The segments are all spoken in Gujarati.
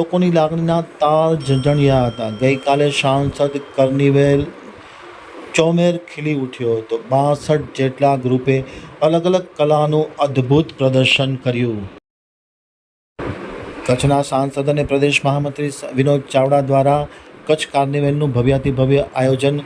લોકોની લાગણીના તાર ઝંઝણ્યા હતા. ગઈકાલે સાંસદ કર્નિવેલ ચોમેર ખીલી ઉઠ્યો હતો. બાસઠ જેટલા ગ્રુપે અલગ અલગ કલાનું અદ્ભુત પ્રદર્શન કર્યું. કચ્છના સાંસદ અને પ્રદેશ મહામંત્રી વિનોદ ચાવડા દ્વારા કચ્છ કાર્નિવેલનું ભવ્યાતિભવ્ય આયોજન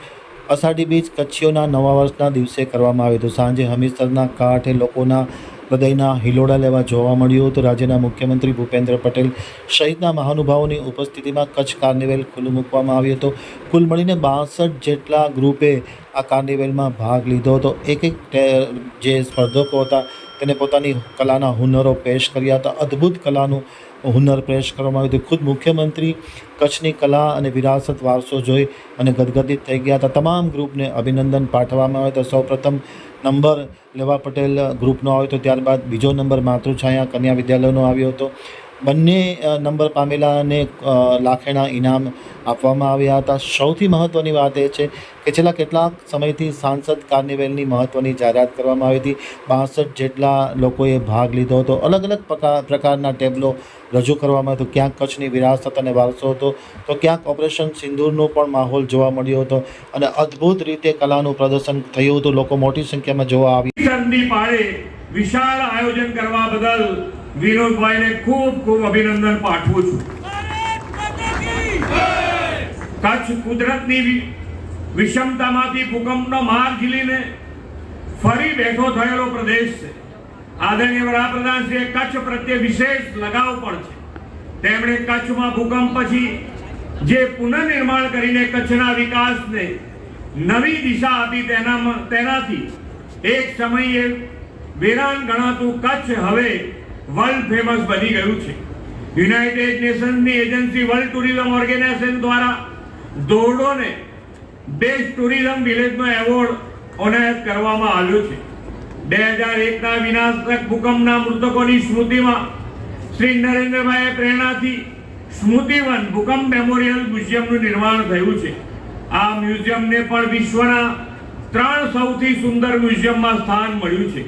અષાઢી બીજ કચ્છીઓના નવા વર્ષના દિવસે કરવામાં આવ્યું હતું. સાંજે હમીસરના કાંઠે લોકોના હૃદયના હિલોડા લેવા જોવા મળ્યું હતું રાજ્યના મુખ્યમંત્રી ભૂપેન્દ્ર પટેલ સહિતના મહાનુભાવોની ઉપસ્થિતિમાં કચ્છ કાર્નિવેલ ખુલ્લું મૂકવામાં આવ્યું હતું. કુલ મળીને બાસઠ જેટલા ગ્રુપે આ કાર્નિવેલમાં ભાગ લીધો હતો. એક એક જે સ્પર્ધકો હતા તેને પોતાની કલાના હુનરો પેશ કર્યા હતા. અદ્ભુત કલાનું હુનર પેશ કરવામાં આવ્યું હતું. ખુદ મુખ્યમંત્રી, કચ્છની કલા અને વિરાસત વારસો જોઈ અને ગદગદિત થઈ ગયા હતા. તમામ ગ્રુપને અભિનંદન પાઠવવામાં આવ્યા હતા. સૌપ્રથમ નંબર લેવા પટેલ ગ્રુપનો આવ્યો હતો. ત્યારબાદ બીજો નંબર માતૃછાયા કન્યા વિદ્યાલયનો આવ્યો હતો. બંને નંબર પામેલાને લાખેણા ઇનામ આપવામાં આવ્યા હતા. સૌથી મહત્ત્વની વાત એ છે કે છેલ્લા કેટલાક સમયથી સાંસદ કાર્નિવેલની મહત્ત્વની જાહેરાત કરવામાં આવી હતી. બાસઠ જેટલા લોકોએ ભાગ લીધો હતો. અલગ અલગ પ્રકાર પ્રકારના ટેબલો રજૂ કરવામાં આવ્યો ક્યાંક કચ્છની વિરાસત અને વારસો હતો. તો ક્યાંક ઓપરેશન સિંદૂરનો પણ માહોલ જોવા મળ્યો હતો અને અદ્ભુત રીતે કલાનું પ્રદર્શન થયું હતું. લોકો મોટી સંખ્યામાં જોવા આવી વિશાળ આયોજન કરવા બદલ વિનોદભાઈને ખૂબ ખૂબ અભિનંદન પાઠવું છું. કચ્છ કુદરતની વિષમતામાંથી ભૂકંપનો માર ઝીલીને ફરી બેઠો થયેલો પ્રદેશ છે. આદરણીય વડાપ્રધાનશ્રીએ કચ્છ પ્રત્યે વિશેષ લગાવ પણ છે. તેમણે કચ્છમાં ભૂકંપ પછી જે પુનર્નિર્માણ કરીને કચ્છના વિકાસને નવી દિશા આપી તેનામાં, તેનાથી એક સમયે વેરાન ગણાતું કચ્છ હવે વર્લ્ડ ફેમસ બની ગયું છે. યુનાઇટેડ નેશન્સની એજન્સી વર્લ્ડ ટુરિઝમ ઓર્ગેનાઇઝેશન દ્વારા ધોરડોને બેસ્ટ ટુરિઝમ વિલેજનો એવોર્ડ એનાયત કરવામાં આવ્યો છે. બે હજાર એકના વિનાશક ભૂકંપના મૃતકોની સ્મૃતિમાં શ્રી નરેન્દ્રભાઈ પ્રેરણાથી સ્મૃતિવન ભૂકંપ મેમોરિયલ મ્યુઝિયમનું નિર્માણ થયું છે. આ મ્યુઝિયમને પણ વિશ્વના ત્રણ સૌથી સુંદર મ્યુઝિયમમાં સ્થાન મળ્યું છે.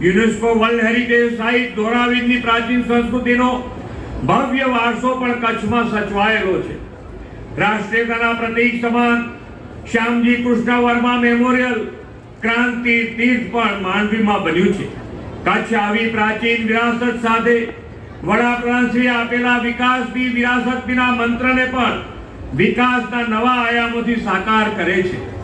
યુનેસ્કો વર્લ્ડ હેરિટેજ સાઇટ ધોરાવીદની પ્રાચીન સંસ્કૃતિનો ભવ્ય વારસો પણ કચ્છમાં સચવાયેલો છે. રાષ્ટ્રીયતાના પ્રતીક સમાન શ્યામજી કૃષ્ણ વર્મા મેમોરિયલ ક્રાંતિ તીર્થ પણ માંડવીમાં બન્યું છે. કચ્છ આવી પ્રાચીન વિરાસત સાથે વડાપ્રધાનશ્રી આપેલા વિકાસની વિરાસતના મંત્રને પણ વિકાસના નવા આયામોથી સાકાર કરે છે.